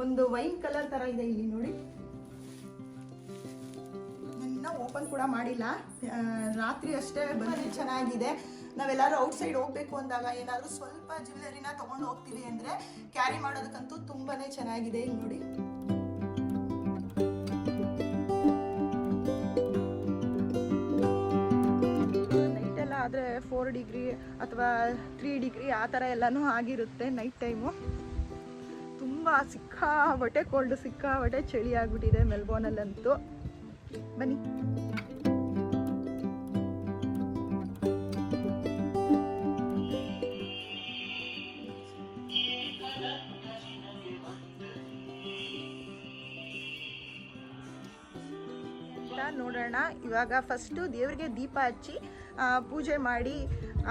ಒಂದು wine colour ತರ ಇದೆ ಇಲ್ಲಿ ನೋಡಿ. ಇನ್ನೂ ಓಪನ್ ಕೂಡ ಮಾಡಿಲ್ಲ. ರಾತ್ರಿ ಅಷ್ಟೇ ಬಂದ್ರೆ ಚೆನ್ನಾಗಿದೆ. ನಾವೆಲ್ಲರೂ ಔಟ್ ಸೈಡ್ ಹೋಗ್ಬೇಕು ಅಂದಾಗ ಏನಾದರೂ ಸ್ವಲ್ಪ ಜ್ಯುವೆಲರಿನ ತಗೊಂಡು ಹೋಗ್ತೀವಿ ಅಂದ್ರೆ ಕ್ಯಾರಿ ಮಾಡೋದಕ್ಕಂತೂ ತುಂಬಾನೇ ಚೆನ್ನಾಗಿದೆ ಇಲ್ಲಿ ನೋಡಿ. ನೈಟ್ ಎಲ್ಲ ಆದರೆ ಫೋರ್ ಡಿಗ್ರಿ ಅಥವಾ ತ್ರೀ ಡಿಗ್ರಿ ಆ ಥರ ಎಲ್ಲನೂ ಆಗಿರುತ್ತೆ ನೈಟ್ ಟೈಮು ತುಂಬ ಸಿಕ್ಕಾಬಟ್ಟೆ ಕೋಲ್ಡ್ ಸಿಕ್ಕಾಬಟ್ಟೆ ಚಳಿ ಆಗ್ಬಿಟ್ಟಿದೆ ಮೆಲ್ಬೋರ್ನಲ್ಲಂತೂ. ಬನ್ನಿ. ನೋಡೋಣ. ಇವಾಗ ಫಸ್ಟು ದೇವರಿಗೆ ದೀಪ ಹಚ್ಚಿ ಪೂಜೆ ಮಾಡಿ,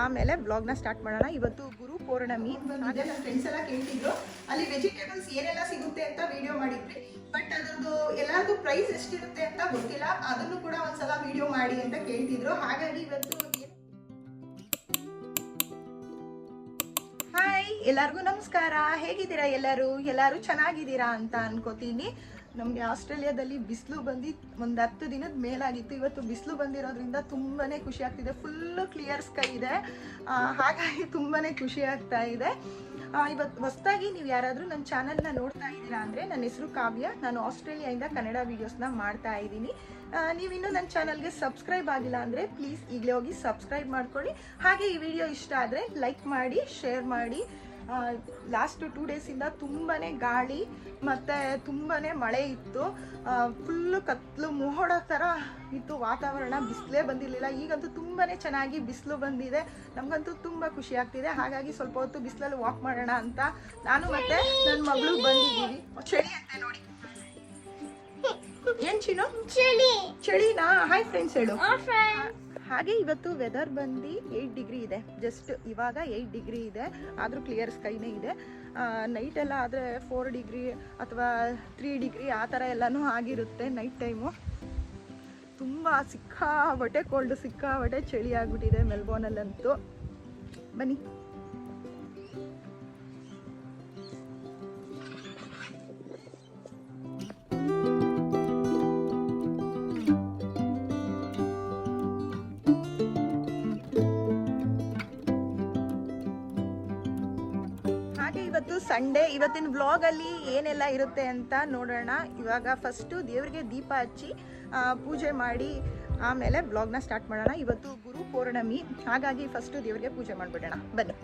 ಆಮೇಲೆ ಬ್ಲಾಗ್ನ ಸ್ಟಾರ್ಟ್ ಮಾಡೋಣ. ಇವತ್ತು ಗುರು ಪೌರ್ಣಮಿ. ಹಾಗೆ ನನ್ನ ಫ್ರೆಂಡ್ಸ್ ಎಲ್ಲ ಕೇಳ್ತಿದ್ರು ಅಲ್ಲಿ ವೆಜಿಟೇಬಲ್ಸ್ ಏನೆಲ್ಲ ಸಿಗುತ್ತೆ ಅಂತ ವಿಡಿಯೋ ಮಾಡಿದ್ರಿ ಬಟ್ ಅದ್ರದ್ದು ಎಲ್ಲಾರ್ದು ಪ್ರೈಸ್ ಎಷ್ಟಿರುತ್ತೆ ಅಂತ ಗೊತ್ತಿಲ್ಲ. ಅದನ್ನು ಕೂಡ ಒಂದ್ಸಲ ವಿಡಿಯೋ ಮಾಡಿ ಅಂತ ಕೇಳ್ತಿದ್ರು. ಹಾಗಾಗಿ ಇವತ್ತು ಹಾಯ್ ಎಲ್ಲರಿಗೂ ನಮಸ್ಕಾರ. ಹೇಗಿದ್ದೀರಾ ಎಲ್ಲರೂ? ಎಲ್ಲರೂ ಚೆನ್ನಾಗಿದ್ದೀರಾ ಅಂತ ಅನ್ಕೋತೀನಿ. ನಮಗೆ ಆಸ್ಟ್ರೇಲಿಯಾದಲ್ಲಿ ಬಿಸಿಲು ಬಂದು ಒಂದು ಹತ್ತು ದಿನದ ಮೇಲಾಗಿತ್ತು. ಇವತ್ತು ಬಿಸಿಲು ಬಂದಿರೋದ್ರಿಂದ ತುಂಬಾ ಖುಷಿ ಆಗ್ತಿದೆ. ಫುಲ್ಲು ಕ್ಲಿಯರ್ ಸ್ಕೈ ಇದೆ. ಹಾಗಾಗಿ ತುಂಬಾ ಖುಷಿ ಆಗ್ತಾ ಇದೆ. ಇವತ್ತು ಹೊಸದಾಗಿ ನೀವು ಯಾರಾದರೂ ನನ್ನ ಚಾನಲ್ನ ನೋಡ್ತಾ ಇದ್ದೀರಾ ಅಂದರೆ ನನ್ನ ಹೆಸರು ಕಾವ್ಯ. ನಾನು ಆಸ್ಟ್ರೇಲಿಯಾಯಿಂದ ಕನ್ನಡ ವೀಡಿಯೋಸ್ನ ಮಾಡ್ತಾ ಇದ್ದೀನಿ. ನೀವು ಇನ್ನೂ ನನ್ನ ಚಾನಲ್ಗೆ ಸಬ್ಸ್ಕ್ರೈಬ್ ಆಗಿಲ್ಲ ಅಂದರೆ ಪ್ಲೀಸ್ ಈಗಲೇ ಹೋಗಿ ಸಬ್ಸ್ಕ್ರೈಬ್ ಮಾಡ್ಕೊಳ್ಳಿ. ಹಾಗೆ ಈ ವಿಡಿಯೋ ಇಷ್ಟ ಆದರೆ ಲೈಕ್ ಮಾಡಿ ಶೇರ್ ಮಾಡಿ. ಲಾಸ್ಟ್ ಟೂ ಡೇಸಿಂದ ತುಂಬಾ ಗಾಳಿ ಮತ್ತು ತುಂಬಾ ಮಳೆ ಇತ್ತು. ಫುಲ್ಲು ಕತ್ಲು ಮೋಡ ಥರ ಇತ್ತು ವಾತಾವರಣ ಬಿಸಿಲೇ ಬಂದಿರಲಿಲ್ಲ. ಈಗಂತೂ ತುಂಬಾ ಚೆನ್ನಾಗಿ ಬಿಸಿಲು ಬಂದಿದೆ. ನಮಗಂತೂ ತುಂಬ ಖುಷಿ ಆಗ್ತಿದೆ. ಹಾಗಾಗಿ ಸ್ವಲ್ಪ ಹೊತ್ತು ಬಿಸಿಲಲ್ಲಿ ವಾಕ್ ಮಾಡೋಣ ಅಂತ ನಾನು ಮತ್ತೆ ನನ್ನ ಮಗಳು ಬಂದಿದ್ದೀವಿ. ಚಳಿ ಅಂತೆ ನೋಡಿ. ಏನ್ ಚಿನ್ನು ಚಳಿ. ಚಳಿನಾ? ಹಾಯ್ ಫ್ರೆಂಡ್ಸ್ ಹೇಳು. ಹಾಗೆ ಇವತ್ತು ವೆದರ್ ಬಂದು ಏಯ್ಟ್ ಡಿಗ್ರಿ ಇದೆ. ಜಸ್ಟ್ ಇವಾಗ ಏಯ್ಟ್ ಡಿಗ್ರಿ ಇದೆ. ಆದರೂ ಕ್ಲಿಯರ್ ಸ್ಕೈನೇ ಇದೆ. ನೈಟ್ ಎಲ್ಲ ಆದರೆ ಫೋರ್ ಡಿಗ್ರಿ ಅಥವಾ ತ್ರೀ ಡಿಗ್ರಿ ಆ ಥರ ಎಲ್ಲನೂ ಆಗಿರುತ್ತೆ ನೈಟ್ ಟೈಮು ತುಂಬ ಸಿಕ್ಕಾಬಟ್ಟೆ ಕೋಲ್ಡ್ ಸಿಕ್ಕಾಬಟ್ಟೆ ಚಳಿ ಆಗಿಬಿಟ್ಟಿದೆ ಮೆಲ್ಬೋರ್ನಲ್ಲಂತೂ. ಬನ್ನಿ. ಸಂಡೇ ಇವತ್ತಿನ ವ್ಲಾಗ್ ಅಲ್ಲಿ ಏನೆಲ್ಲ ಇರುತ್ತೆ ಅಂತ ನೋಡೋಣ. ಇವಾಗ ಫಸ್ಟು ದೇವರಿಗೆ ದೀಪ ಹಚ್ಚಿ ಪೂಜೆ ಮಾಡಿ ಆಮೇಲೆ ಬ್ಲಾಗ್ನ ಸ್ಟಾರ್ಟ್ ಮಾಡೋಣ. ಇವತ್ತು ಗುರು ಪೌರ್ಣಮಿ, ಹಾಗಾಗಿ ಫಸ್ಟು ದೇವರಿಗೆ ಪೂಜೆ ಮಾಡಿಬಿಡೋಣ. ಬನ್ನಿ.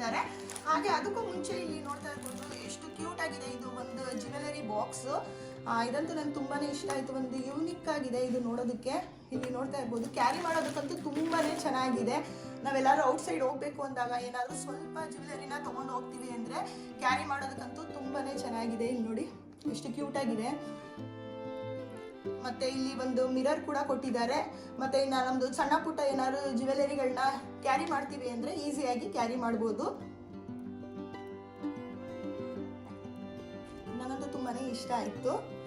ಕೊಟ್ಟಿದ್ದಾರೆ ಹಾಗೆ ಅದಕ್ಕೂ ಮುಂಚೆ ಇಲ್ಲಿ ನೋಡ್ತಾ ಇರ್ಬೋದು ಎಷ್ಟು ಕ್ಯೂಟ್ ಆಗಿದೆ ಇದು ಒಂದು ಜ್ಯುವೆಲರಿ ಬಾಕ್ಸ್ ಇದಂತೂ ನಂಗೆ ತುಂಬಾನೇ ಇಷ್ಟ ಆಯಿತು. ಒಂದು ಯೂನಿಕ್ ಆಗಿದೆ ಇದು ನೋಡೋದಕ್ಕೆ. ಇಲ್ಲಿ ನೋಡ್ತಾ ಇರ್ಬೋದು ಕ್ಯಾರಿ ಮಾಡೋದಕ್ಕಂತೂ ತುಂಬಾನೇ ಚೆನ್ನಾಗಿದೆ. ನಾವೆಲ್ಲರೂ ಔಟ್ ಸೈಡ್ ಹೋಗ್ಬೇಕು ಅಂದಾಗ ಏನಾದರೂ ಸ್ವಲ್ಪ ಜ್ಯುವೆಲರಿನ ತಗೊಂಡು ಹೋಗ್ತೀವಿ ಅಂದರೆ ಕ್ಯಾರಿ ಮಾಡೋದಕ್ಕಂತೂ ತುಂಬಾನೇ ಚೆನ್ನಾಗಿದೆ. ಇಲ್ಲಿ ನೋಡಿ, ಎಷ್ಟು ಕ್ಯೂಟ್ ಆಗಿದೆ. ಮತ್ತೆ ಇಲ್ಲಿ ಒಂದು ಮಿರರ್ ಕೂಡ ಕೊಟ್ಟಿದ್ದಾರೆ. ಮತ್ತೆ ಇನ್ನ ನಮ್ದು ಸಣ್ಣ ಪುಟ್ಟ ಏನಾದ್ರು ಜ್ಯುವೆಲರಿಗಳನ್ನ ಕ್ಯಾರಿ ಮಾಡ್ತೀವಿ ಅಂದ್ರೆ ಈಸಿಯಾಗಿ ಕ್ಯಾರಿ ಮಾಡ್ಬೋದು. ನನಗಂತೂ ತುಂಬಾನೇ ಇಷ್ಟ ಆಯ್ತು.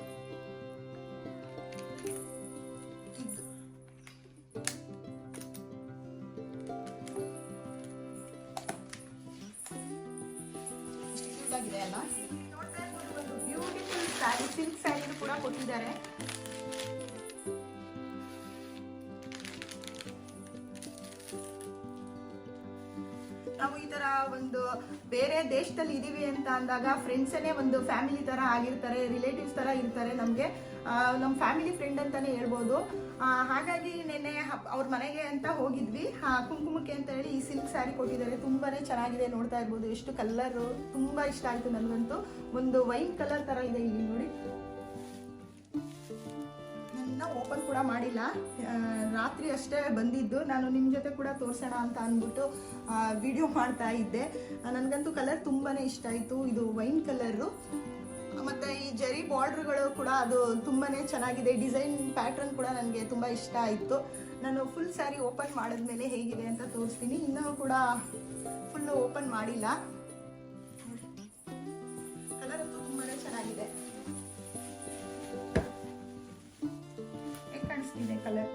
ಬೇರೆ ದೇಶದಲ್ಲಿ ಇದೀವಿ ಅಂತ ಅಂದಾಗ ಫ್ರೆಂಡ್ಸೇ ಒಂದು ಫ್ಯಾಮಿಲಿ ತರ ಆಗಿರ್ತಾರೆ ರಿಲೇಟಿವ್ಸ್ ತರ ಇರ್ತಾರೆ ನಮಗೆ. ನಮ್ಮ ಫ್ಯಾಮಿಲಿ ಫ್ರೆಂಡ್ ಅಂತಾನೆ ಹೇಳ್ಬೋದು. ಹಾಗಾಗಿ ನಿನ್ನೆ ಅವ್ರ ಮನೆಗೆ ಅಂತ ಹೋಗಿದ್ವಿ. ಕುಂಕುಮಕ್ಕೆ ಅಂತ ಹೇಳಿ ಈ ಸಿಲ್ಕ್ ಸ್ಯಾರಿ ಕೊಟ್ಟಿದ್ದಾರೆ. ತುಂಬಾನೇ ಚೆನ್ನಾಗಿದೆ ನೋಡ್ತಾ ಇರ್ಬೋದು. ಎಷ್ಟು ಕಲರ್ ತುಂಬಾ ಇಷ್ಟ ಆಯ್ತು ನನಗಂತೂ ಒಂದು ವೈನ್ ಕಲರ್ ತರ ಇದೆ ಇಲ್ಲಿ ನೋಡಿ. ಮಾಡಿಲ್ಲ. ರಾತ್ರಿ ಅಷ್ಟೇ ಬಂದಿದ್ದು. ನಾನು ನಿಮ್ಮ ಜೊತೆ ಕೂಡ ತೋರಿಸೋಣ ಅಂತ ಅಂದ್ಬಿಟ್ಟು ವಿಡಿಯೋ ಮಾಡ್ತಾ ಇದ್ದೆ. ನನಗಂತೂ ಕಲರ್ ತುಂಬಾ ಇಷ್ಟ ಆಯಿತು. ಇದು ವೈನ್ ಕಲರು ಮತ್ತು ಈ ಜರಿ ಬಾರ್ಡ್ರ್ಗಳು ಕೂಡ ಅದು ತುಂಬಾ ಚೆನ್ನಾಗಿದೆ. ಡಿಸೈನ್ ಪ್ಯಾಟ್ರನ್ ಕೂಡ ನನಗೆ ತುಂಬ ಇಷ್ಟ ಆಯಿತು. ನಾನು ಫುಲ್ ಸ್ಯಾರಿ ಓಪನ್ ಮಾಡಿದ್ಮೇಲೆ ಹೇಗಿದೆ ಅಂತ ತೋರಿಸ್ತೀನಿ. ಇನ್ನೂ ಕೂಡ ಫುಲ್ಲು ಓಪನ್ ಮಾಡಿಲ್ಲ. ಕಲರ್ ತುಂಬಾ ಚೆನ್ನಾಗಿದೆ. ಕಲರ್.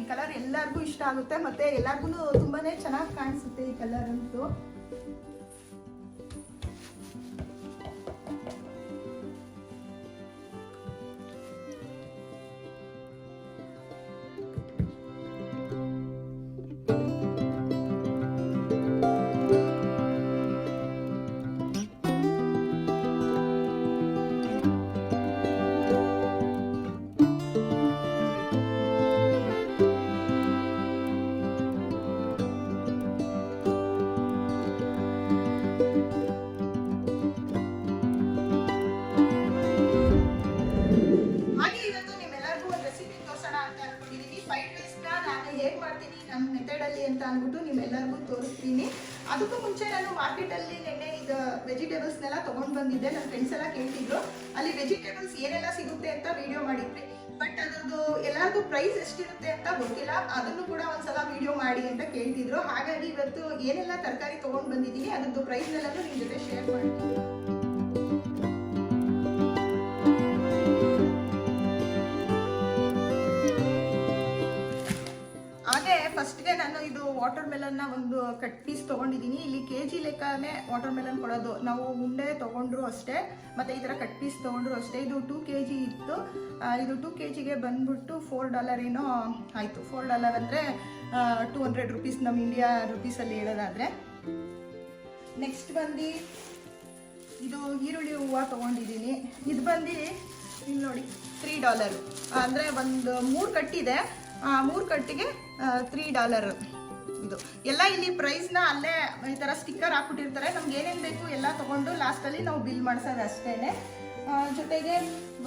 ಈ ಕಲರ್ ಎಲ್ಲರಿಗೂ ಇಷ್ಟ ಆಗುತ್ತೆ ಮತ್ತೆ ಎಲ್ಲರಿಗೂ ತುಂಬಾನೇ ಚೆನ್ನಾಗಿ ಕಾಣಿಸುತ್ತೆ ಈ ಕಲರ್ ಅಂತೂ. ಬಂದಿದ್ದೆ ನನ್ನ ಫ್ರೆಂಡ್ಸ್ ಎಲ್ಲ ಕೇಳ್ತಿದ್ರು. ಅಲ್ಲಿ ವೆಜಿಟೇಬಲ್ಸ್ ಏನೆಲ್ಲ ಸಿಗುತ್ತೆ ಅಂತ ವಿಡಿಯೋ ಮಾಡಿದ್ವಿ. ಬಟ್ ಅದ್ರದ್ದು ಎಲ್ಲರದ್ದು ಪ್ರೈಸ್ ಎಷ್ಟಿರುತ್ತೆ ಅಂತ ಗೊತ್ತಿಲ್ಲ. ಅದನ್ನು ಕೂಡ ಒಂದ್ಸಲ ವಿಡಿಯೋ ಮಾಡಿ ಅಂತ ಕೇಳ್ತಿದ್ರು. ಹಾಗಾಗಿ ಇವತ್ತು ಏನೆಲ್ಲ ತರಕಾರಿ ತೊಗೊಂಡು ಬಂದಿದ್ದೀನಿ, ಅದ್ರದ್ದು ಪ್ರೈಸ್ನೆಲ್ಲನೂ ನಿಮ್ಮ ಜೊತೆ ಶೇರ್ ಮಾಡ್ತೀನಿ. ಫಸ್ಟ್ಗೆ ನಾನು ಇದು ವಾಟರ್ ಮೆಲನ್ನ ಒಂದು ಕಟ್ ಪೀಸ್ ತೊಗೊಂಡಿದ್ದೀನಿ. ಇಲ್ಲಿ ಕೆ ಜಿ ಲೆಕ್ಕನೇ ವಾಟರ್ ಮೆಲನ್ ಕೊಡೋದು. ನಾವು ಉಂಡೆ ತೊಗೊಂಡ್ರು ಅಷ್ಟೇ, ಮತ್ತು ಈ ಥರ ಕಟ್ ಪೀಸ್ ತೊಗೊಂಡ್ರು ಅಷ್ಟೇ. ಇದು ಟೂ ಕೆ ಜಿ ಇತ್ತು ಇದು ಟೂ ಕೆ ಜಿಗೆ ಬಂದ್ಬಿಟ್ಟು ಫೋರ್ ಡಾಲರ್ ಏನೋ ಆಯಿತು. ಫೋರ್ ಡಾಲರ್ ಅಂದರೆ ಟೂ ಹಂಡ್ರೆಡ್ ರುಪೀಸ್ ನಮ್ಮ ಇಂಡಿಯಾ ರುಪೀಸಲ್ಲಿ ಹೇಳೋದಾದರೆ. ನೆಕ್ಸ್ಟ್ ಬಂದು ಇದು ಈರುಳ್ಳಿ ಹೂವು ತೊಗೊಂಡಿದ್ದೀನಿ. ಇದು ಬಂದು ಇಲ್ಲಿ ನೋಡಿ ತ್ರೀ ಡಾಲರ್ ಅಂದರೆ ಒಂದು ಮೂರು ಕಟ್ಟಿದೆ ಮೂರು ಕಟ್ಟಿಗೆ ತ್ರೀ ಡಾಲರ್ ಇದು. ಎಲ್ಲ ಇಲ್ಲಿ ಪ್ರೈಸ್ನ ಅಲ್ಲೇ ಈ ಥರ ಸ್ಟಿಕ್ಕರ್ ಹಾಕ್ಬಿಟ್ಟಿರ್ತಾರೆ. ನಮ್ಗೆ ಏನೇನು ಬೇಕು ಎಲ್ಲ ತೊಗೊಂಡು ಲಾಸ್ಟಲ್ಲಿ ನಾವು ಬಿಲ್ ಮಾಡಿಸೋದು ಅಷ್ಟೇ ಜೊತೆಗೆ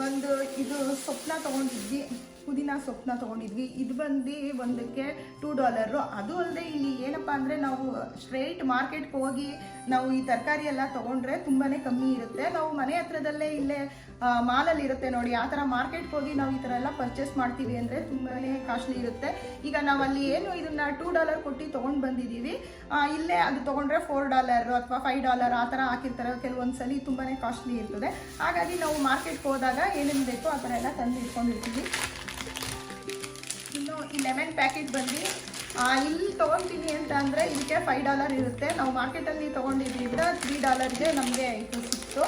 ಒಂದು ಇದು ಸೊಪ್ಪನ್ನ ತೊಗೊಂಡಿದ್ವಿ. ಪುದೀನ ಸೊಪ್ಪನ್ನ ತೊಗೊಂಡಿದ್ವಿ. ಇದು ಬಂದು ಒಂದಕ್ಕೆ ಟೂ ಡಾಲರು ಅದು ಅಲ್ಲದೆ ಇಲ್ಲಿ ಏನಪ್ಪ ಅಂದರೆ ನಾವು ಸ್ಟ್ರೈಟ್ ಮಾರ್ಕೆಟ್ಗೆ ಹೋಗಿ ನಾವು ಈ ತರಕಾರಿ ಎಲ್ಲ ತೊಗೊಂಡ್ರೆ ತುಂಬಾ ಕಮ್ಮಿ ಇರುತ್ತೆ. ನಾವು ಮನೆ ಹತ್ರದಲ್ಲೇ ಇಲ್ಲೇ ಮಾಲಲ್ಲಿ ಇರುತ್ತೆ ನೋಡಿ. ಆ ಥರ ಮಾರ್ಕೆಟ್ಗೆ ಹೋಗಿ ನಾವು ಈ ಥರ ಎಲ್ಲ ಪರ್ಚೇಸ್ ಮಾಡ್ತೀವಿ ಅಂದರೆ ತುಂಬಾ ಕಾಸ್ಟ್ಲಿ ಇರುತ್ತೆ. ಈಗ ನಾವು ಅಲ್ಲಿ ಏನು ಇದನ್ನ ಟೂ ಡಾಲರ್ ಕೊಟ್ಟು ತೊಗೊಂಡು ಬಂದಿದ್ದೀವಿ. ಇಲ್ಲೇ ಅದು ತೊಗೊಂಡ್ರೆ ಫೋರ್ ಡಾಲರ್ ಅಥವಾ ಫೈವ್ ಡಾಲರ್ ಆ ಥರ ಹಾಕಿರ್ತಾರೆ. ಕೆಲವೊಂದು ಸಲ ತುಂಬಾ ಕಾಸ್ಟ್ಲಿ ಇರ್ತದೆ. ಹಾಗಾಗಿ ನಾವು ಮಾರ್ಕೆಟ್ಗೆ ಹೋದಾಗ ಏನೇನು ಬೇಕೋ ಆ ಥರ ಎಲ್ಲ ತಂದು ಇಟ್ಕೊಂಡಿರ್ತೀವಿ. ಇನ್ನು ಈ ಲೆಮನ್ ಪ್ಯಾಕೆಟ್ ಬಂದು ಇಲ್ಲಿ ತೊಗೊತೀನಿ ಅಂತ ಅಂದರೆ ಇದಕ್ಕೆ ಫೈವ್ ಡಾಲರ್ ಇರುತ್ತೆ. ನಾವು ಮಾರ್ಕೆಟಲ್ಲಿ ತೊಗೊಂಡಿದ್ದರಿಂದ ತ್ರೀ ಡಾಲರ್ಗೆ ನಮಗೆ ಇದು ಸಿಕ್ತು.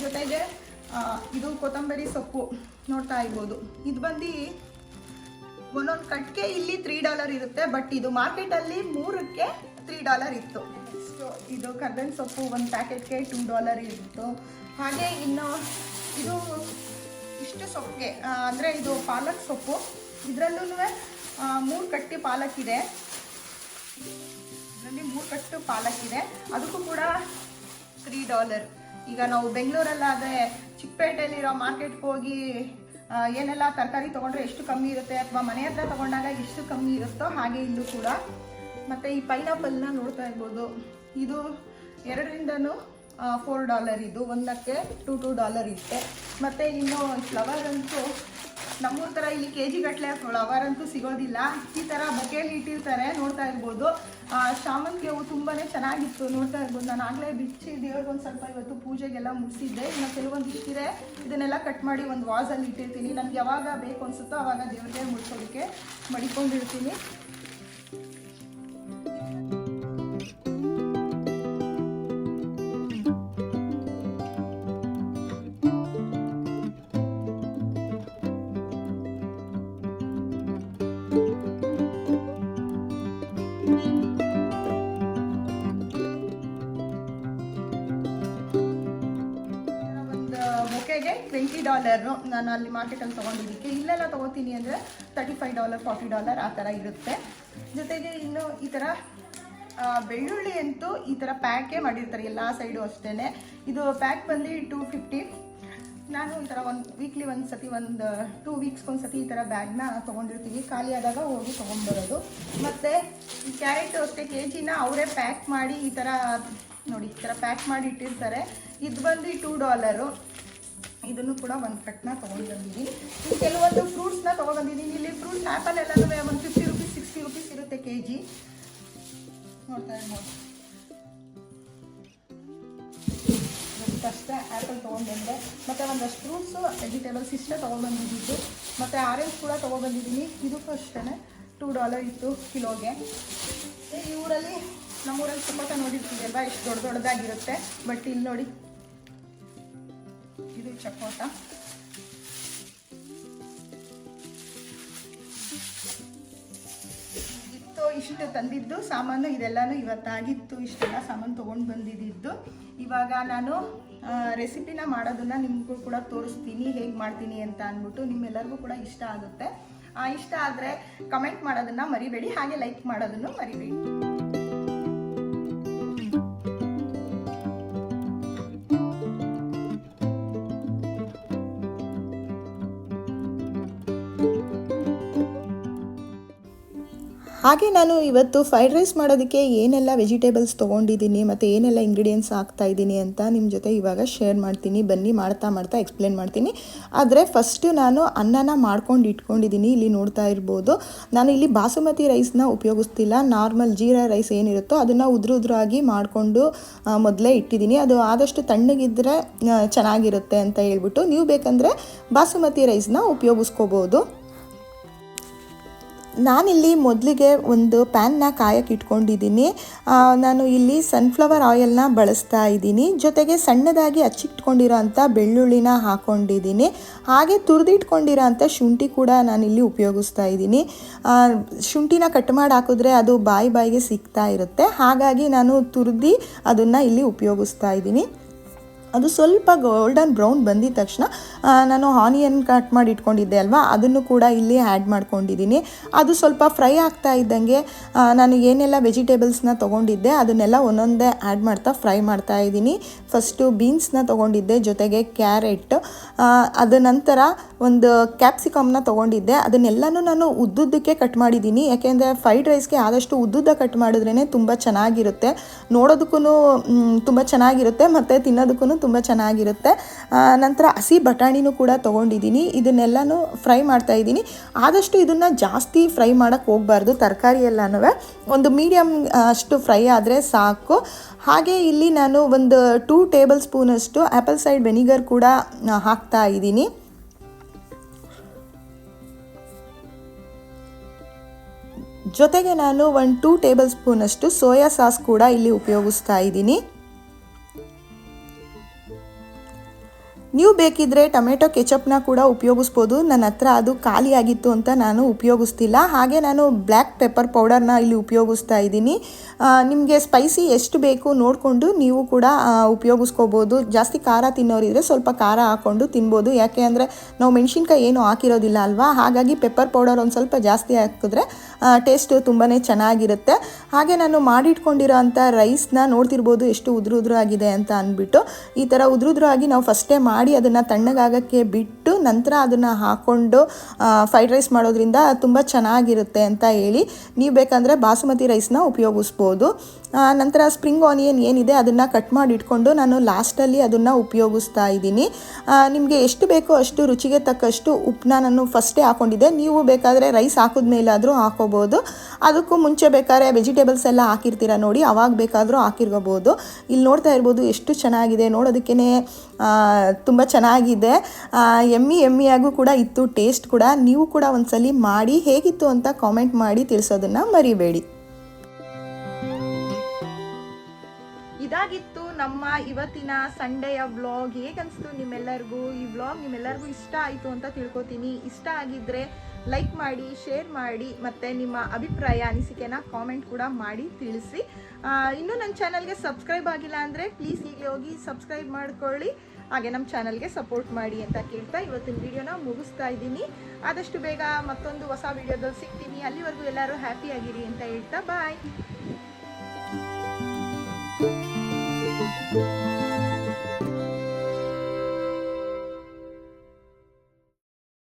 ಜೊತೆಗೆ ಇದು ಕೊತ್ತಂಬರಿ ಸೊಪ್ಪು ನೋಡ್ತಾ ಇರ್ಬೋದು. ಇದು ಬಂದು ಒಂದೊಂದು ಕಟ್ಗೆ ಇಲ್ಲಿ ತ್ರೀ ಡಾಲರ್ ಇರುತ್ತೆ ಬಟ್ ಇದು ಮಾರ್ಕೆಟಲ್ಲಿ ಮೂರಕ್ಕೆ ತ್ರೀ ಡಾಲರ್ ಇತ್ತು. ಇದು ಕರ್ಬೇವಿನ ಸೊಪ್ಪು ಒಂದು ಪ್ಯಾಕೆಟ್ಗೆ ಟೂ ಡಾಲರ್ ಇತ್ತು. ಹಾಗೆ ಇನ್ನು ಇದು ಇಷ್ಟು ಸೊಪ್ಪಿಗೆ ಅಂದರೆ ಇದು ಪಾಲಕ್ ಸೊಪ್ಪು. ಇದರಲ್ಲೂ ಮೂರು ಕಟ್ಟಿ ಪಾಲಕ್ ಇದೆ ಇದರಲ್ಲಿ ಮೂರು ಕಟ್ಟು ಪಾಲಕ್ ಇದೆ ಅದಕ್ಕೂ ಕೂಡ ತ್ರೀ ಡಾಲರ್ ಈಗ ನಾವು ಬೆಂಗಳೂರಲ್ಲಾದರೆ ಚಿಕ್ಕಪೇಟೆಯಲ್ಲಿರೋ ಮಾರ್ಕೆಟ್ಗೆ ಹೋಗಿ ಏನೆಲ್ಲ ತರಕಾರಿ ತೊಗೊಂಡ್ರೆ ಎಷ್ಟು ಕಮ್ಮಿ ಇರುತ್ತೆ ಅಥವಾ ಮನೆ ಹತ್ರ ತೊಗೊಂಡಾಗ ಎಷ್ಟು ಕಮ್ಮಿ ಇರುತ್ತೋ ಹಾಗೆ ಇಲ್ಲೂ ಕೂಡ. ಮತ್ತು ಈ ಪೈನಾಪಲ್ನ ನೋಡ್ತಾ ಇರ್ಬೋದು. ಇದು ಎರಡರಿಂದನೂ ಫೋರ್ ಡಾಲರ್ ಇದು. ಒಂದಕ್ಕೆ ಟು ಟೂ ಡಾಲರ್ ಇರುತ್ತೆ. ಮತ್ತು ಇನ್ನು ಫ್ಲವರ್ ಅಂತೂ ನಮ್ಮೂರ ಥರ ಇಲ್ಲಿ ಕೆ ಜಿ ಗಟ್ಟಲೆ ಫ್ಲವರ್ ಅಂತೂ ಸಿಗೋದಿಲ್ಲ. ಈ ಥರ ಬೊಕೆಯಲ್ಲಿ ಇಟ್ಟಿರ್ತಾರೆ, ನೋಡ್ತಾ ಇರ್ಬೋದು. ಶಾಮಂತಿಗೆ ಹೂವು ತುಂಬಾ ಚೆನ್ನಾಗಿತ್ತು, ನೋಡ್ತಾ ಇರ್ಬೋದು. ನಾನು ಆಗಲೇ ಬಿಚ್ಚಿ ದೇವ್ರಿಗೆ ಒಂದು ಸ್ವಲ್ಪ ಇವತ್ತು ಪೂಜೆಗೆಲ್ಲ ಮುಗಿಸಿದ್ದೆ ಇನ್ನು ಕೆಲವೊಂದು ಇಷ್ಟಿದೆ ಇದನ್ನೆಲ್ಲ ಕಟ್ ಮಾಡಿ ಒಂದು ವಾಸಲ್ಲಿ ಇಟ್ಟಿರ್ತೀನಿ. ನನಗೆ ಯಾವಾಗ ಬೇಕು ಅನಿಸುತ್ತೋ ಆವಾಗ ದೇವ್ರಿಗೆ ಮುಡ್ಸೋದಕ್ಕೆ ಮಡಿಕೊಂಡಿರ್ತೀನಿ. ಟ್ವೆಂಟಿ ಡಾಲರು ನಾನು ಅಲ್ಲಿ ಮಾರ್ಕೆಟಲ್ಲಿ ತೊಗೊಂಡಿದ್ದಕ್ಕೆ, ಇಲ್ಲೆಲ್ಲ ತೊಗೋತೀನಿ ಅಂದರೆ thirty five dollar forty dollar ಆ ಥರ ಇರುತ್ತೆ. ಜೊತೆಗೆ ಇನ್ನು ಈ ಥರ ಬೆಳ್ಳುಳ್ಳಿ ಅಂತೂ ಈ ಥರ ಪ್ಯಾಕೇ ಮಾಡಿರ್ತಾರೆ, ಎಲ್ಲ ಸೈಡು ಅಷ್ಟೇ ಇದು ಪ್ಯಾಕ್ ಬಂದು ಟೂ ಫಿಫ್ಟಿ ನಾನು ಈ ಥರ ಒಂದು ವೀಕ್ಲಿ ಒಂದು ಸತಿ ಒಂದು ಟೂ ವೀಕ್ಸ್ ಒಂದು ಸತಿ ಈ ಥರ ಬ್ಯಾಗ್ನ ತೊಗೊಂಡಿರ್ತೀವಿ ಖಾಲಿ ಆದಾಗ ಹೋಗಿ ತೊಗೊಂಡ್ಬರೋದು. ಮತ್ತು ಕ್ಯಾರೆಟ್ ಅಷ್ಟೇ ಕೆ ಜಿನ ಅವರೇ ಪ್ಯಾಕ್ ಮಾಡಿ ಈ ಥರ ನೋಡಿ ಈ ಥರ ಪ್ಯಾಕ್ ಮಾಡಿ ಇಟ್ಟಿರ್ತಾರೆ. ಇದು ಬಂದು ಟೂ ಡಾಲರು ಇದನ್ನು ಕೂಡ ಒಂದು ಕಟ್ನ ತೊಗೊಂಡು ಬಂದಿದ್ದೀನಿ ಕೆಲವೊಂದು ಫ್ರೂಟ್ಸ್ನ ತೊಗೊಬಂದಿದ್ದೀನಿ ಇಲ್ಲಿ ಫ್ರೂಟ್ಸ್ ಆ್ಯಪಲ್ ಎಲ್ಲನೂ ಒಂದು ಫಿಫ್ಟಿ ರುಪೀಸ್ ಸಿಕ್ಸ್ಟಿ ರುಪೀಸ್ ಇರುತ್ತೆ ಕೆ ಜಿ ನೋಡ್ತಾ ಇರ್ಬೋದು ಅಷ್ಟೇ ಆ್ಯಪಲ್ ತೊಗೊಂಡ್ಬಂದೆ. ಮತ್ತು ಒಂದಷ್ಟು ಫ್ರೂಟ್ಸು ವೆಜಿಟೇಬಲ್ಸ್ ಇಷ್ಟೇ ತೊಗೊಬಂದಿದ್ದು ಮತ್ತು ಆರೆಂಜ್ ಕೂಡ ತೊಗೊಬಂದಿದ್ದೀನಿ ಇದಕ್ಕೂ ಅಷ್ಟೇ ಟೂ ಡಾಲರ್ ಇತ್ತು ಕಿಲೋಗೆ. ಈ ಊರಲ್ಲಿ ನಮ್ಮೂರಲ್ಲಿ ತುಂಬ ನೋಡಿರ್ತೀವಿ ಅಲ್ವಾ? ಎಷ್ಟು ದೊಡ್ಡ ದೊಡ್ಡದಾಗಿರುತ್ತೆ. ಬಟ್ ಇಲ್ಲಿ ನೋಡಿ ಇದು ಚಕೋಟ ಇತ್ತು ಇಷ್ಟು ತಂದಿದ್ದು, ಸಾಮಾನು ಇದೆಲ್ಲಾನು ಇವತ್ತಾಗಿತ್ತು, ಇಷ್ಟೆಲ್ಲ ಸಾಮಾನು ತೊಗೊಂಡು ಬಂದಿದ್ದು ಇವಾಗ ನಾನು ರೆಸಿಪಿನ ಮಾಡೋದನ್ನ ನಿಮಗೂ ಕೂಡ ತೋರಿಸ್ತೀನಿ, ಹೇಗೆ ಮಾಡ್ತೀನಿ ಅಂತ ಅಂದ್ಬಿಟ್ಟು ನಿಮ್ಮೆಲ್ಲರಿಗೂ ಕೂಡ ಇಷ್ಟ ಆಗುತ್ತೆ. ಇಷ್ಟ ಆದರೆ ಕಮೆಂಟ್ ಮಾಡೋದನ್ನ ಮರಿಬೇಡಿ, ಹಾಗೆ ಲೈಕ್ ಮಾಡೋದನ್ನು ಮರಿಬೇಡಿ. ಹಾಗೆ ನಾನು ಇವತ್ತು ಫ್ರೈಡ್ ರೈಸ್ ಮಾಡೋದಕ್ಕೆ ಏನೆಲ್ಲ ವೆಜಿಟೇಬಲ್ಸ್ ತೊಗೊಂಡಿದ್ದೀನಿ ಮತ್ತು ಏನೆಲ್ಲ ಇಂಗ್ರೀಡಿಯೆಂಟ್ಸ್ ಹಾಕ್ತಾ ಇದ್ದೀನಿ ಅಂತ ನಿಮ್ಮ ಜೊತೆ ಇವಾಗ ಶೇರ್ ಮಾಡ್ತೀನಿ. ಬನ್ನಿ, ಮಾಡ್ತಾ ಮಾಡ್ತಾ ಎಕ್ಸ್ಪ್ಲೇನ್ ಮಾಡ್ತೀನಿ. ಆದರೆ ಫಸ್ಟು ನಾನು ಅನ್ನನ ಮಾಡ್ಕೊಂಡು ಇಟ್ಕೊಂಡಿದ್ದೀನಿ. ಇಲ್ಲಿ ನೋಡ್ತಾ ಇರ್ಬೋದು. ನಾನು ಇಲ್ಲಿ ಬಾಸುಮತಿ ರೈಸ್ನ ಉಪಯೋಗಿಸ್ತಿಲ್ಲ. ನಾರ್ಮಲ್ ಜೀರಾ ರೈಸ್ ಏನಿರುತ್ತೋ ಅದನ್ನು ಉದುರು ಉದುರಾಗಿ ಮಾಡಿಕೊಂಡು ಮೊದಲೇ ಇಟ್ಟಿದ್ದೀನಿ. ಅದು ಆದಷ್ಟು ತಣ್ಣಗಿದ್ದರೆ ಚೆನ್ನಾಗಿರುತ್ತೆ ಅಂತ ಹೇಳ್ಬಿಟ್ಟು ನೀವು ಬೇಕಂದರೆ ಬಾಸುಮತಿ ರೈಸ್ನ ಉಪಯೋಗಿಸ್ಕೋಬೋದು. ನಾನಿಲ್ಲಿ ಮೊದಲಿಗೆ ಒಂದು ಪ್ಯಾನ್ನ ಕಾಯಕ್ಕೆ ಇಟ್ಕೊಂಡಿದ್ದೀನಿ. ನಾನು ಇಲ್ಲಿ ಸನ್ಫ್ಲವರ್ ಆಯಿಲ್ನ ಬಳಸ್ತಾ ಇದ್ದೀನಿ. ಜೊತೆಗೆ ಸಣ್ಣದಾಗಿ ಹಚ್ಚಿಟ್ಕೊಂಡಿರೋ ಅಂಥ ಬೆಳ್ಳುಳ್ಳಿನ ಹಾಕ್ಕೊಂಡಿದ್ದೀನಿ ಹಾಗೆ ತುರಿದಿಟ್ಕೊಂಡಿರೋ ಅಂಥ ಶುಂಠಿ ಕೂಡ ನಾನಿಲ್ಲಿ ಉಪಯೋಗಿಸ್ತಾ ಇದ್ದೀನಿ. ಶುಂಠಿನ ಕಟ್ ಮಾಡಿ ಹಾಕಿದ್ರೆ ಅದು ಬಾಯಿ ಬಾಯಿಗೆ ಸಿಗ್ತಾ ಇರುತ್ತೆ. ಹಾಗಾಗಿ ನಾನು ತುರಿದು ಅದನ್ನು ಇಲ್ಲಿ ಉಪಯೋಗಿಸ್ತಾ ಇದ್ದೀನಿ. ಅದು ಸ್ವಲ್ಪ ಗೋಲ್ಡನ್ ಬ್ರೌನ್ ಬಂದಿದ ತಕ್ಷಣ ನಾನು ಆನಿಯನ್ ಕಟ್ ಮಾಡಿ ಇಟ್ಕೊಂಡಿದ್ದೆ ಅಲ್ವಾ? ಅದನ್ನು ಕೂಡ ಇಲ್ಲಿ ಆ್ಯಡ್ ಮಾಡ್ಕೊಂಡಿದ್ದೀನಿ. ಅದು ಸ್ವಲ್ಪ ಫ್ರೈ ಆಗ್ತಾ ಇದ್ದಂಗೆ ನಾನು ಏನೆಲ್ಲ ವೆಜಿಟೇಬಲ್ಸ್ನ ತೊಗೊಂಡಿದ್ದೆ, ಅದನ್ನೆಲ್ಲ ಒಂದೊಂದೇ ಆ್ಯಡ್ ಮಾಡ್ತಾ ಫ್ರೈ ಮಾಡ್ತಾ ಇದ್ದೀನಿ. ಫಸ್ಟು ಬೀನ್ಸ್ನ ತೊಗೊಂಡಿದ್ದೆ, ಜೊತೆಗೆ ಕ್ಯಾರೆಟ್ ಅದ ನಂತರ ಒಂದು ಕ್ಯಾಪ್ಸಿಕಮ್ನ ತೊಗೊಂಡಿದ್ದೆ. ಅದನ್ನೆಲ್ಲನೂ ನಾನು ಉದ್ದುದ್ದಕ್ಕೆ ಕಟ್ ಮಾಡಿದ್ದೀನಿ. ಯಾಕೆಂದರೆ ಫ್ರೈಡ್ ರೈಸ್ಗೆ ಆದಷ್ಟು ಉದ್ದುದ್ದ ಕಟ್ ಮಾಡಿದ್ರೇ ತುಂಬ ಚೆನ್ನಾಗಿರುತ್ತೆ. ನೋಡೋದಕ್ಕೂ ತುಂಬ ಚೆನ್ನಾಗಿರುತ್ತೆ, ಮತ್ತು ತಿನ್ನೋದಕ್ಕೂ ತುಂಬ ಚೆನ್ನಾಗಿರುತ್ತೆ. ನಂತರ ಹಸಿ ಬಟಾಣಿನೂ ಕೂಡ ತೊಗೊಂಡಿದ್ದೀನಿ. ಇದನ್ನೆಲ್ಲನೂ ಫ್ರೈ ಮಾಡ್ತಾ ಇದ್ದೀನಿ. ಆದಷ್ಟು ಇದನ್ನು ಜಾಸ್ತಿ ಫ್ರೈ ಮಾಡೋಕ್ಕೆ ಹೋಗಬಾರ್ದು, ತರಕಾರಿ ಎಲ್ಲನೂ ಒಂದು ಮೀಡಿಯಮ್ ಅಷ್ಟು ಫ್ರೈ ಆದರೆ ಸಾಕು. ಹಾಗೆ ಇಲ್ಲಿ ನಾನು ಒಂದು ಟೂ ಟೇಬಲ್ ಸ್ಪೂನಷ್ಟು ಆ್ಯಪಲ್ ಸೈಡ್ ವೆನಿಗರ್ ಕೂಡ ಹಾಕ್ತಾ ಇದ್ದೀನಿ. ಜೊತೆಗೆ ನಾನು ಒಂದು ಟೂ ಟೇಬಲ್ ಸ್ಪೂನಷ್ಟು ಸೋಯಾ ಸಾಸ್ ಕೂಡ ಇಲ್ಲಿ ಉಪಯೋಗಿಸ್ತಾ ಇದ್ದೀನಿ. ನೀವು ಬೇಕಿದ್ರೆ ಟೊಮೆಟೊ ಕೆಚಪ್ನ ಕೂಡ ಉಪಯೋಗಿಸ್ಬೋದು. ನನ್ನ ಹತ್ರ ಅದು ಖಾಲಿಯಾಗಿತ್ತು ಅಂತ ನಾನು ಉಪಯೋಗಿಸ್ತಿಲ್ಲ. ಹಾಗೆ ನಾನು ಬ್ಲ್ಯಾಕ್ ಪೆಪ್ಪರ್ ಪೌಡರ್ನ ಇಲ್ಲಿ ಉಪಯೋಗಿಸ್ತಾ ಇದ್ದೀನಿ. ನಿಮಗೆ ಸ್ಪೈಸಿ ಎಷ್ಟು ಬೇಕು ನೋಡಿಕೊಂಡು ನೀವು ಕೂಡ ಉಪಯೋಗಿಸ್ಕೋಬೋದು. ಜಾಸ್ತಿ ಖಾರ ತಿನ್ನೋರಿದ್ರೆ ಸ್ವಲ್ಪ ಖಾರ ಹಾಕ್ಕೊಂಡು ತಿನ್ಬೋದು. ಯಾಕೆ ಅಂದರೆ ನಾವು ಮೆಣಸಿನ್ಕಾಯಿ ಏನು ಹಾಕಿರೋದಿಲ್ಲ ಅಲ್ವಾ? ಹಾಗಾಗಿ ಪೆಪ್ಪರ್ ಪೌಡರ್ ಒಂದು ಸ್ವಲ್ಪ ಜಾಸ್ತಿ ಹಾಕಿದ್ರೆ ಟೇಸ್ಟ್ ತುಂಬಾ ಚೆನ್ನಾಗಿರುತ್ತೆ. ಹಾಗೆ ನಾನು ಮಾಡಿಟ್ಕೊಂಡಿರೋ ಅಂಥ ರೈಸ್ನ ನೋಡ್ತಿರ್ಬೋದು. ಎಷ್ಟು ಉದುರು ಉದುರು ಆಗಿದೆ ಅಂತ ಅಂದ್ಬಿಟ್ಟು. ಈ ಥರ ಉದುರುದ್ರಾಗಿ ನಾವು ಫಸ್ಟೇ ಮಾಡಿ ಅದನ್ನು ತಣ್ಣಗಾಗಕ್ಕೆ ಬಿಟ್ಟು ನಂತರ ಅದನ್ನು ಹಾಕ್ಕೊಂಡು ಫ್ರೈಡ್ ರೈಸ್ ಮಾಡೋದ್ರಿಂದ ತುಂಬ ಚೆನ್ನಾಗಿರುತ್ತೆ ಅಂತ ಹೇಳಿ ನೀವು ಬೇಕಂದರೆ ಬಾಸುಮತಿ ರೈಸ್ನ ಉಪಯೋಗಿಸ್ಬೋದು. ನಂತರ ಸ್ಪ್ರಿಂಗ್ ಆನಿಯನ್ ಏನಿದೆ ಅದನ್ನು ಕಟ್ ಮಾಡಿ ಇಟ್ಕೊಂಡು ನಾನು ಲಾಸ್ಟಲ್ಲಿ ಅದನ್ನು ಉಪಯೋಗಿಸ್ತಾ ಇದ್ದೀನಿ. ನಿಮಗೆ ಎಷ್ಟು ಬೇಕೋ ಅಷ್ಟು ರುಚಿಗೆ ತಕ್ಕಷ್ಟು ಉಪ್ಪನ್ನ ನಾನು ಫಸ್ಟೇ ಹಾಕ್ಕೊಂಡಿದ್ದೆ ನೀವು ಬೇಕಾದರೆ ರೈಸ್ ಹಾಕಿದ್ಮೇಲಾದರೂ ಹಾಕೋಬೋದು. ಅದಕ್ಕೂ ಮುಂಚೆ ಬೇಕಾದ್ರೆ ವೆಜಿಟೇಬಲ್ಸ್ ಎಲ್ಲ ಹಾಕಿರ್ತೀರ ನೋಡಿ, ಅವಾಗ ಬೇಕಾದರೂ ಹಾಕಿರ್ಕೋಬೋದು ಇಲ್ಲಿ ನೋಡ್ತಾ ಇರ್ಬೋದು ಎಷ್ಟು ಚೆನ್ನಾಗಿದೆ. ನೋಡೋದಕ್ಕೇ ತುಂಬ ಚೆನ್ನಾಗಿದೆ. ಎಮ್ಮಿ ಎಮ್ಮಿಯಾಗೂ ಕೂಡ ಇತ್ತು ಟೇಸ್ಟ್ ಕೂಡ. ನೀವು ಕೂಡ ಒಂದ್ಸಲಿ ಮಾಡಿ, ಹೇಗಿತ್ತು ಅಂತ ಕಾಮೆಂಟ್ ಮಾಡಿ ತಿಳಿಸೋದನ್ನು ಮರಿಬೇಡಿ. ನಮ್ಮ ಇವತ್ತಿನ ಸಂಡೆಯ ವ್ಲಾಗ್ ಹೇಗನ್ಸ್ತು ನಿಮ್ಮೆಲ್ಲರಿಗೂ? ಈ ವ್ಲಾಗ್ ನಿಮ್ಮೆಲ್ಲರಿಗೂ ಇಷ್ಟ ಆಯಿತು ಅಂತ ತಿಳ್ಕೊತೀನಿ. ಇಷ್ಟ ಆಗಿದ್ದರೆ ಲೈಕ್ ಮಾಡಿ ಶೇರ್ ಮಾಡಿ, ಮತ್ತು ನಿಮ್ಮ ಅಭಿಪ್ರಾಯ, ಅನಿಸಿಕೆನ ಕಾಮೆಂಟ್ ಕೂಡ ಮಾಡಿ ತಿಳಿಸಿ. ಇನ್ನೂ ನನ್ನ ಚಾನಲ್ಗೆ ಸಬ್ಸ್ಕ್ರೈಬ್ ಆಗಿಲ್ಲ ಅಂದರೆ ಪ್ಲೀಸ್ ಈಗಲೇ ಹೋಗಿ ಸಬ್ಸ್ಕ್ರೈಬ್ ಮಾಡ್ಕೊಳ್ಳಿ. ಹಾಗೆ ನಮ್ಮ ಚಾನಲ್ಗೆ ಸಪೋರ್ಟ್ ಮಾಡಿ ಅಂತ ಕೇಳ್ತಾ ಇವತ್ತಿನ ವಿಡಿಯೋನ ಮುಗಿಸ್ತಾ ಇದ್ದೀನಿ. ಆದಷ್ಟು ಬೇಗ ಮತ್ತೊಂದು ಹೊಸ ವಿಡಿಯೋದಲ್ಲಿ ಸಿಗ್ತೀನಿ. ಅಲ್ಲಿವರೆಗೂ ಎಲ್ಲರೂ ಹ್ಯಾಪಿಯಾಗಿರಿ ಅಂತ ಹೇಳ್ತಾ ಬಾಯ್ Bye.